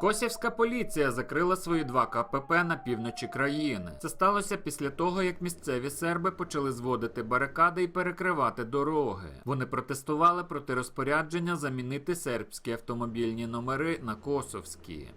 Косівська поліція закрила свої два КПП на півночі країни. Це сталося після того, як місцеві серби почали зводити барикади і перекривати дороги. Вони протестували проти розпорядження замінити сербські автомобільні номери на косовські.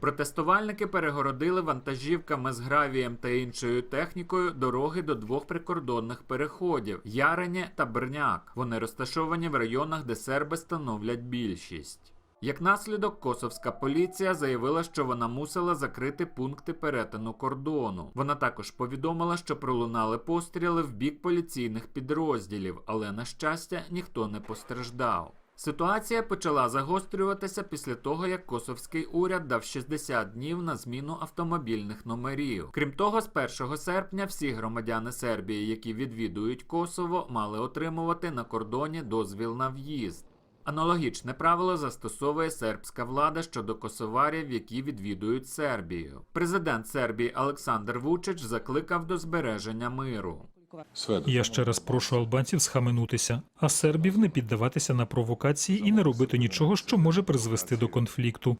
Протестувальники перегородили вантажівками з гравієм та іншою технікою дороги до двох прикордонних переходів Яреня та Брняк. Вони розташовані в районах, де серби становлять більшість. Як наслідок, косовська поліція заявила, що вона мусила закрити пункти перетину кордону. Вона також повідомила, що пролунали постріли в бік поліційних підрозділів, але на щастя ніхто не постраждав. Ситуація почала загострюватися після того, як косовський уряд дав 60 днів на зміну автомобільних номерів. Крім того, з 1 серпня всі громадяни Сербії, які відвідують Косово, мали отримувати на кордоні дозвіл на в'їзд. Аналогічне правило застосовує сербська влада щодо косоварів, які відвідують Сербію. Президент Сербії Олександр Вучич закликав до збереження миру. Я ще раз прошу албанців схаменутися, а сербів не піддаватися на провокації і не робити нічого, що може призвести до конфлікту.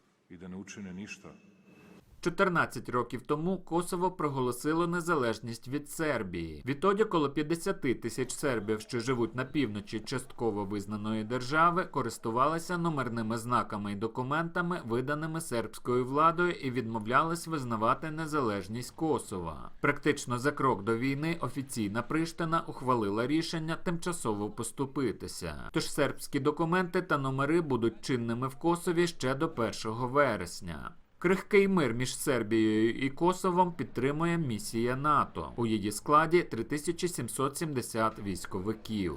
14 років тому Косово проголосило незалежність від Сербії. Відтоді коло 50 тисяч сербів, що живуть на півночі частково визнаної держави, користувалися номерними знаками і документами, виданими сербською владою, і відмовлялись визнавати незалежність Косова. Практично за крок до війни офіційна Приштина ухвалила рішення тимчасово поступитися. Тож сербські документи та номери будуть чинними в Косові ще до 1 вересня. Крихкий мир між Сербією і Косовом підтримує місія НАТО. У її складі 3770 військовиків.